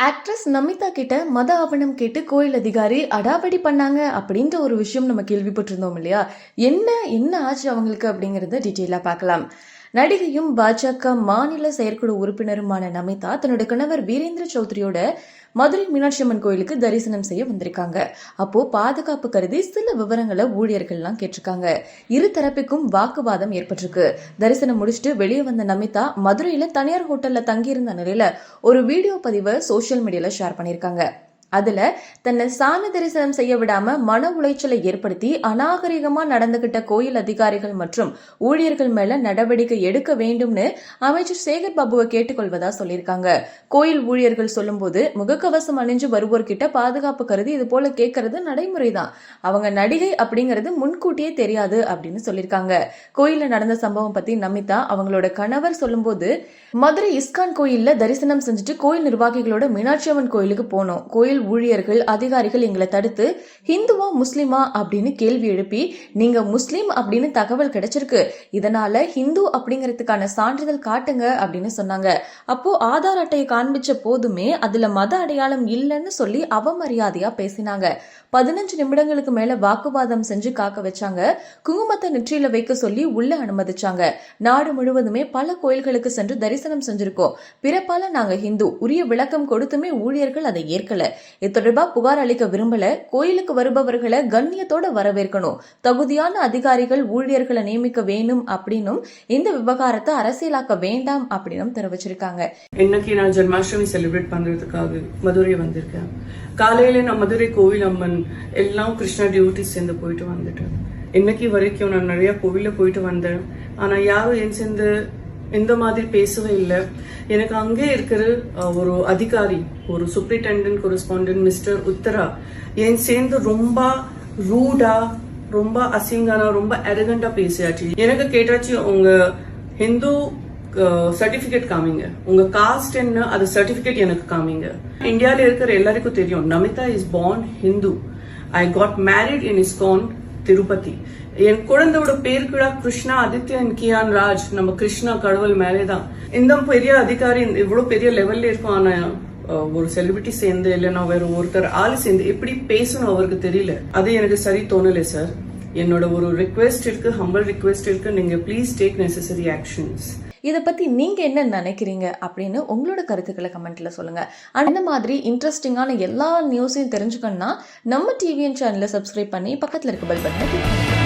Actress Namitha கிட்ட மத ஆவணம் கேட்டு கோயில் அதிகாரி அடாவடி பண்ணாங்க அப்படின்ற ஒரு விஷயம் நம்ம கேள்விப்பட்டிருந்தோம் இல்லையா? என்ன என்ன ஆச்சு அவங்களுக்கு அப்படிங்கறத டீட்டெயிலாக பார்க்கலாம். நடிகையும் பாஜக மாநில செயற்குழு உறுப்பினருமான நமிதா தன்னோட கணவர் வீரேந்திர சௌத்ரியோட மதுரை மீனாட்சி அம்மன் கோயிலுக்கு தரிசனம் செய்ய வந்திருக்காங்க. அப்போ பாதுகாப்பு கருதி சில விவரங்களை ஊழியர்கள்லாம் கேட்டிருக்காங்க. இரு தரப்புக்கும் வாக்குவாதம் ஏற்பட்டிருக்கு. தரிசனம் முடிச்சுட்டு வெளியே வந்த நமிதா மதுரையில தனியார் ஹோட்டல்ல தங்கியிருந்த நிலையில ஒரு வீடியோ பதிவை சோஷியல் மீடியால ஷேர் பண்ணியிருக்காங்க. அதுல தன்னை சாமி தரிசனம் செய்ய விடாம மன உளைச்சலை ஏற்படுத்தி அநாகரிகமா நடந்துகிட்ட கோயில் அதிகாரிகள் மற்றும் ஊழியர்கள் மேல நடவடிக்கை எடுக்க வேண்டும்னு அமைச்சர் சேகர் பாபுவை கேட்டுக்கொள்வதா சொல்லியிருக்காங்க. கோயில் ஊழியர்கள் சொல்லும்போது முகக்கவசம் அணிஞ்சு வருவோர்கிட்ட பாதுகாப்பு கருதி இது போல கேட்கறது நடைமுறைதான். அவங்க நடிகை அப்படிங்கிறது முன்கூட்டியே தெரியாது அப்படின்னு சொல்லியிருக்காங்க. கோயில்ல நடந்த சம்பவம் பத்தி நமிதா அவங்களோட கணவர் சொல்லும்போது மதுரை இஸ்கான் கோயில்ல தரிசனம் செஞ்சுட்டு கோயில் நிர்வாகிகளோட மீனாட்சி அம்மன் கோயிலுக்கு போனோம். கோயில் ஊழியர்கள் அதிகாரிகள் எங்களை தடுத்து ஹிந்துவா முஸ்லிமா? அப்படின்னு கேள்வி எழுப்பி நீங்க முஸ்லீம் அப்படின்னு தகவல் கிடைச்சிருக்கு. இதனால ஹிந்து அப்படிங்கறதுக்கான சான்றிதழ் காட்டுங்க அப்படின்னு சொன்னாங்க. அப்போ ஆதார் அட்டையை காண்பிச்ச போதுமே அதுல மத அடையாளம் இல்லைன்னு சொல்லி அவமரியாதையா பேசினாங்க. பதினஞ்சு நிமிடங்களுக்கு மேல வாக்குவாதம் செஞ்சு காக்க வச்சாங்க. குங்குமத்தை நெற்றியில வைக்க சொல்லி உள்ள அனுமதிச்சாங்க. நாடு முழுவதுமே பல கோயில்களுக்கு சென்று தரிசனம் செஞ்சிருக்கோம். பிறப்பால நாங்க ஹிந்து. உரிய விளக்கம் கொடுத்துமே ஊழியர்கள் அதை ஏற்கல. இது தொடர்பா புகார் அளிக்க விரும்பல. கோயிலுக்கு வருபவர்களை கண்ணியத்தோட வரவேற்கணும். தகுதியான அதிகாரிகள் ஊழியர்களை நியமிக்க வேணும் அப்படின்னும் இந்த விவகாரத்தை அரசியலாக்க வேண்டாம் அப்படின்னும் தெரிவிச்சிருக்காங்க. இன்னைக்கு நான் ஜென்மாஷ்டமி செலிப்ரேட் பண்றதுக்காக மதுரை வந்திருக்கேன். காலையில நான் மதுரை கோவில் அம்மன் எல்லாம் கிருஷ்ணா டியூட்டி சேர்ந்து போயிட்டு வந்துட்டேன். இன்னைக்கு வரைக்கும் நான் நிறைய கோவில்ல போயிட்டு வந்தேன். ஆனா யாரும் என் சேர்ந்து இந்த மாதிரி பேசவே இல்லை. எனக்கு அங்கே இருக்கிற ஒரு அதிகாரி ஒரு சூப்பரிண்டென்டென்ட் கொரஸ்பாண்டன்ட் மிஸ்டர் உத்தரா என் சேர்ந்து ரொம்ப ரூடா ரொம்ப அசிங்கானா ரொம்ப அரகண்டா பேசியாச்சு எனக்கு கேட்டாச்சு உங்க ஹிந்து சர்டிபிகேட் காமிங்க. உங்க காஸ்ட் என்ன அது சர்டிபிகேட் எனக்கு காமிங்க. இந்தியால இருக்கிற எல்லாருக்கும் தெரியும் Namitha is born Hindu I got married in ISKCON Tirupati. என் குழந்தையோட பேர் கூட கிருஷ்ணா ஆதித்யன் கியான் ராஜ் நம்ம கிருஷ்ணா கடவுள் மேலேதான். இந்த பெரிய அதிகாரி இவ்வளவு பெரிய லெவல்ல இருக்கும் ஒரு செலிபிரிட்டி சேர்ந்து இல்லைன்னா வேற ஒருத்தர் ஆள் சேர்ந்து எப்படி பேசணும் அவருக்கு தெரியல. அது எனக்கு சரி தோணலை சார் என்னோட ஒரு ரிக்வெஸ்ட் இருக்கு ஹம்பல் ரிக்வெஸ்ட் இருக்கு. நீங்க ப்ளீஸ் டேக் நெசசரி ஆக்ஷன்ஸ் இதை பத்தி நீங்க என்ன நினைக்கிறீங்க அப்படின்னு உங்களோட கருத்துக்களை கமெண்ட்ல சொல்லுங்க. அந்த இந்த மாதிரி இன்ட்ரெஸ்டிங்கான எல்லா நியூஸையும் தெரிஞ்சுக்கணும்னா நம்ம டிவிஎன் சேனலை சப்ஸ்கிரைப் பண்ணி பக்கத்துல இருக்க பெல் பட்டனை